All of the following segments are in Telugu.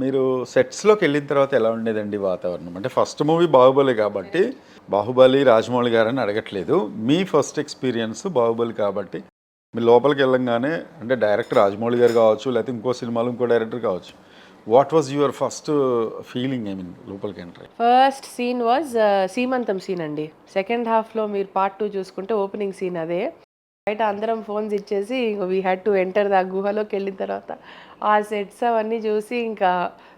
మీరు సెట్స్లోకి వెళ్ళిన తర్వాత ఎలా ఉండేదండి వాతావరణం? అంటే ఫస్ట్ మూవీ బాహుబలి కాబట్టి బాహుబలి రాజమౌళి గారని అడగట్లేదు. మీ ఫస్ట్ ఎక్స్పీరియన్స్ బాహుబలి కాబట్టి మీరు లోపలికి వెళ్ళంగానే అంటే డైరెక్టర్ రాజమౌళి గారు కావచ్చు లేకపోతే ఇంకో సినిమాలు ఇంకో డైరెక్టర్ కావచ్చు what was your first feeling I mean లోపలికి ఎంటర్. ఫస్ట్ సీన్ వాజ్ సీమంతం సీన్ అండి. సెకండ్ హాఫ్లో మీరు పార్ట్ టూ చూసుకుంటే ఓపెనింగ్ సీన్ అదే. బయట అందరం ఫోన్స్ ఇచ్చేసి we had to enter the గుహలోకి వెళ్ళిన తర్వాత ఆ సెట్స్ అవన్నీ చూసి ఇంకా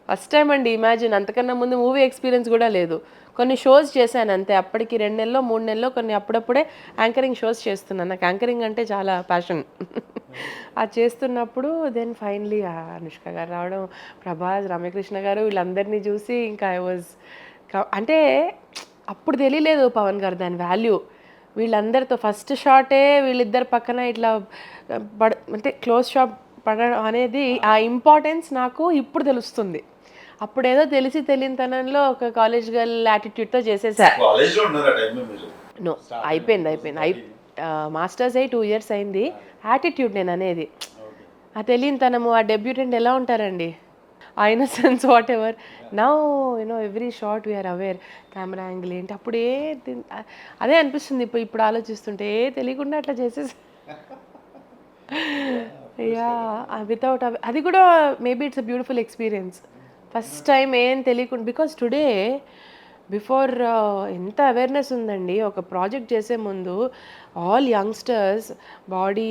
ఫస్ట్ టైం అండి ఇమాజిన్ అంతకన్నా ముందు మూవీ ఎక్స్పీరియన్స్ కూడా లేదు. కొన్ని షోస్ చేశాను అంతే. అప్పటికి రెండు నెలలో మూడు నెలలో కొన్ని అప్పుడప్పుడే యాంకరింగ్ షోస్ చేస్తున్నాను. నాకు యాంకరింగ్ అంటే చాలా ప్యాషన్ అది చేస్తున్నప్పుడు దెన్ ఫైనలీ అనుష్క గారు రావడం ప్రభాస్ రమ్యకృష్ణ గారు వీళ్ళందరినీ చూసి ఇంకా ఐ వాజ్ అంటే అప్పుడు తెలియలేదు పవన్ గారు దాని వాల్యూ వీళ్ళందరితో ఫస్ట్ షాటే వీళ్ళిద్దరు పక్కన ఇట్లా పడ అంటే క్లోజ్ షాప్ పడడం అనేది ఆ ఇంపార్టెన్స్ నాకు ఇప్పుడు తెలుస్తుంది. అప్పుడు ఏదో తెలిసి తెలియనితనంలో ఒక కాలేజ్ గర్ల్ యాటిట్యూడ్తో చేసేసా. నో అయిపోయింది అయిపోయింది. అయి మాస్టర్స్ అయ్యి టూ ఇయర్స్ అయింది. యాటిట్యూడ్ నేను అనేది. ఆ తెలియనితనము ఆ డెబ్యూటెంట్ ఎలా ఉంటారండి? ఆ innocence whatever now you know every shot we are aware camera angle ఏంటి అప్పుడు ఏ అదే అనిపిస్తుంది ఇప్పుడు ఇప్పుడు ఆలోచిస్తుంటే ఏ తెలియకుండా అట్లా చేసేసి యా వితౌట్ అది కూడా maybe it's a beautiful experience first time ఏం తెలియకుండా బికాస్ టుడే బిఫోర్ ఎంత అవేర్నెస్ ఉందండి? ఒక ప్రాజెక్ట్ చేసే ముందు ఆల్ యంగ్స్టర్స్ బాడీ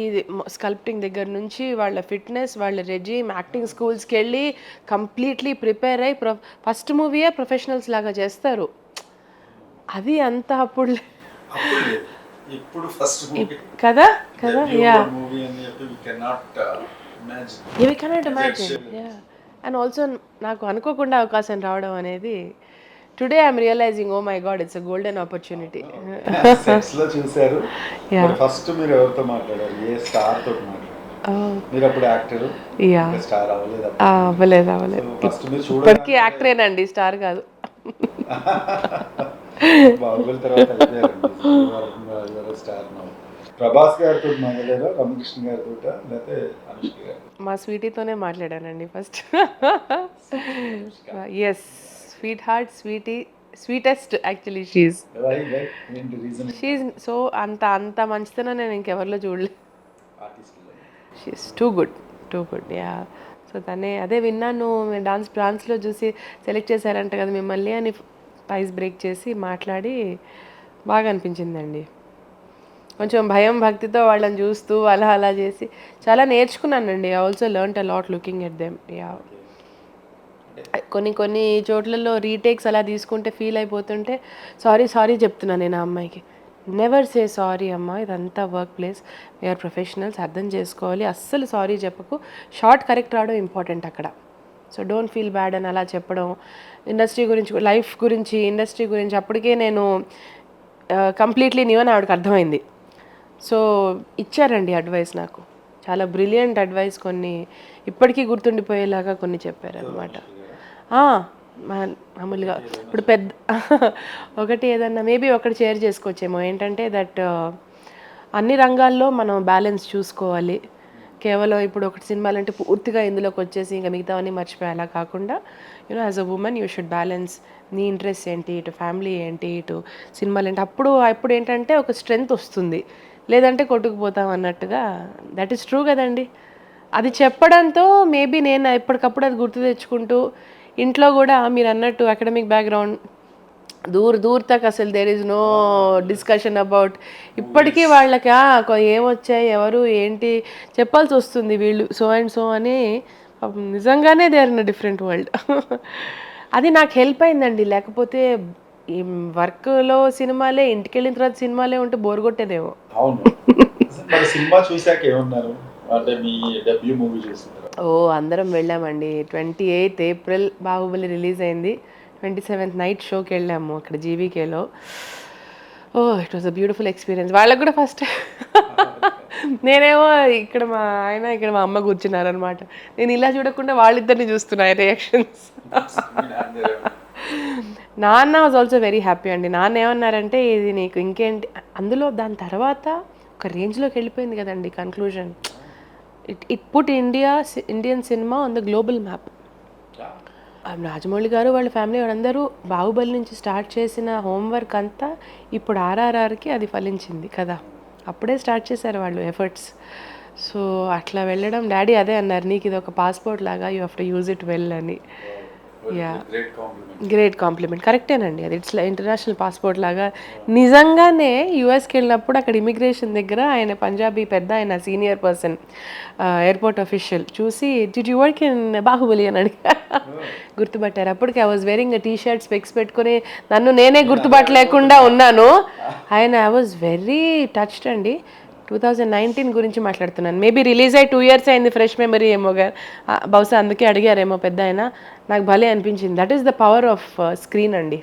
స్కల్ప్టింగ్ దగ్గర నుంచి వాళ్ళ ఫిట్నెస్ వాళ్ళ రెజీమ్ యాక్టింగ్ స్కూల్స్కి వెళ్ళి కంప్లీట్లీ ప్రిపేర్ అయ్యి ప్రొ ఫస్ట్ మూవీయే ప్రొఫెషనల్స్ లాగా చేస్తారు. అది అంత అప్పుడు. ఇప్పుడు ఫస్ట్ కదా? కదా? Yeah we cannot imagine yeah and also నాకు అనుకోకుండా అవకాశం రావడం అనేది today I'm realising oh my God it's golden opportunity లో చూశారు. ఫస్ట్ మీరు ఎవరితో మాట్లాడారు? ఏ స్టార్ తోటి మాట్లాడారు? మీరు అప్పుడు యాక్టర్ యా స్టార్ అవ్వలేదు? అవ్వలేదు అవ్వలేదు. ఫస్ట్ మీరు ఇప్పటికీ యాక్టరేనండి స్టార్ కాదు. బాహుబలి తర్వాత స్టార్ ప్రభాస్ గారితో మాట్లాడారా? రామకృష్ణ గారితో లేకపోతే అనుష్క గారు మా స్వీటీతోనే మాట్లాడానండి first yes sweet heart Sweety sweetest actually reason she's so అంత అంత మంచితనం నేను ఇంకెవరిలో చూడలేదు too good too good yeah so తనే అదే విన్నాను డాన్స్ డాన్స్లో చూసి సెలెక్ట్ చేశారంట కదా మిమ్మల్ని అని ప్రైజ్ బ్రేక్ చేసి మాట్లాడి బాగా అనిపించిందండి. కొంచెం భయం భక్తితో వాళ్ళని చూస్తూ అలా అలా చేసి చాలా నేర్చుకున్నానండి. I also learn a lot looking at them yeah కొన్ని కొన్ని చోట్లలో రీటేక్స్ అలా తీసుకుంటే ఫీల్ అయిపోతుంటే సారీ సారీ చెప్తున్నాను నేను ఆ అమ్మాయికి. నెవర్ సే సారీ అమ్మ ఇదంతా వర్క్ ప్లేస్ వీఆర్ ప్రొఫెషనల్స్ అర్థం చేసుకోవాలి. అస్సలు సారీ చెప్పకు. షార్ట్ కరెక్ట్ రావడం ఇంపార్టెంట్ అక్కడ. సో డోంట్ ఫీల్ బ్యాడ్ అని అలా చెప్పడం. ఇండస్ట్రీ గురించి లైఫ్ గురించి ఇండస్ట్రీ గురించి అప్పటికే నేను కంప్లీట్లీ న్యూ అని ఆవిడకి అర్థమైంది. సో ఇచ్చారండి అడ్వైస్ నాకు. చాలా బ్రిలియంట్ అడ్వైస్ కొన్ని ఇప్పటికీ గుర్తుండిపోయేలాగా కొన్ని చెప్పారు అనమాట మామూలుగా ఇప్పుడు పెద్ద ఒకటి ఏదన్నా మేబీ ఒకటి షేర్ చేసుకోవచ్చేమో. ఏంటంటే దట్ అన్ని రంగాల్లో మనం బ్యాలెన్స్ చూసుకోవాలి. కేవలం ఇప్పుడు ఒకటి సినిమాలు అంటే పూర్తిగా ఇందులోకి వచ్చేసి ఇంకా మిగతావన్నీ మర్చిపోయేలా కాకుండా you know as a women you should balance నీ ఇంట్రెస్ట్ ఏంటి ఇటు ఫ్యామిలీ ఏంటి ఇటు సినిమాలు ఏంటి అప్పుడు అప్పుడు ఏంటంటే ఒక స్ట్రెంగ్త్ వస్తుంది. లేదంటే కొట్టుకుపోతాం అన్నట్టుగా దట్ ఈస్ ట్రూ కదండి. అది చెప్పడంతో మేబీ నేను ఎప్పటికప్పుడు అది గుర్తు తెచ్చుకుంటూ ఇంట్లో కూడా మీరు అన్నట్టు అకాడమిక్ బ్యాక్గ్రౌండ్ దూర్ దూర్ తక్ అసలు there is no discussion about ఇప్పటికీ వాళ్ళకి "ఆ, కొ- ఏమొచ్చాయి ఎవరు ఏంటి? చెప్పాల్సి వస్తుంది వీళ్ళు సో అండ్ సో అని. నిజంగానే they are in different world అది నాకు హెల్ప్ అయిందండి. లేకపోతే ఈ వర్క్లో సినిమాలే ఇంటికి వెళ్ళిన తర్వాత సినిమాలే ఉంటే బోర్ కొట్టేదేమో. అవును. సినిమా చూసాక ఏమన్నారు? అంటే మీ డెబ్యూ మూవీ చూసిన ఓ అందరం వెళ్ళామండి. Twenty eighth April Baahubali release అయింది. ట్వంటీ సెవెంత్ నైట్ షోకి వెళ్ళాము అక్కడ జీవీకేలో. ఓ it was a beautiful experience వాళ్ళకి కూడా ఫస్ట్ నేనేమో ఇక్కడ మా ఆయన ఇక్కడ మా అమ్మ కూర్చున్నారనమాట నేను ఇలా చూడకుండా వాళ్ళిద్దరిని చూస్తున్నా రియాక్షన్స్ నాన్న వాజ్ ఆల్సో వెరీ హ్యాపీ అండి. నాన్న ఏమన్నారంటే ఇది నీకు ఇంకేంటి అందులో దాని తర్వాత ఒక రేంజ్లోకి వెళ్ళిపోయింది కదండి conclusion it it put India Indian cinema on the global map ఆ రాజమౌళి గారు వాళ్ళ ఫ్యామిలీ వాళ్ళందరూ బాహుబలి నుంచి స్టార్ట్ చేసిన హోంవర్క్ అంతా ఇప్పుడు ఆర్ఆర్ఆర్కి అది ఫలించింది కదా. అప్పుడే స్టార్ట్ చేశారు వాళ్ళు ఎఫర్ట్స్ సో అట్లా వెళ్ళడం డాడీ అదే అన్నారు నీకు ఇది ఒక పాస్పోర్ట్ లాగా you have to use it well అని. యా గ్రేట్ కాంప్లిమెంట్ కరెక్టేనండి అది ఇట్స్ ఇంటర్నేషనల్ పాస్పోర్ట్ లాగా. నిజంగానే యూఎస్కి వెళ్ళినప్పుడు అక్కడ ఇమిగ్రేషన్ దగ్గర ఆయన పంజాబీ పెద్ద ఆయన సీనియర్ పర్సన్ ఎయిర్పోర్ట్ అఫీషియల్ చూసి did you work in Baahubali అని అడిగి. గుర్తుపట్టారు. అప్పటికి I was wearing T shirt specs పెట్టుకొని నన్ను నేనే గుర్తుపట్టలేకుండా ఉన్నాను. ఆయన ఐ వాజ్ వెరీ టచ్డ్ అండి. టూ థౌజండ్ నైన్టీన్ గురించి మాట్లాడుతున్నాను. మేబీ రిలీజ్ అయ్యి టూ ఇయర్స్ అయింది ఫ్రెష్ మెమరీ ఏమో గారు బహుశా అందుకే అడిగారేమో పెద్ద ఆయన నాకు భలే అనిపించింది. That is the power of screen అండి.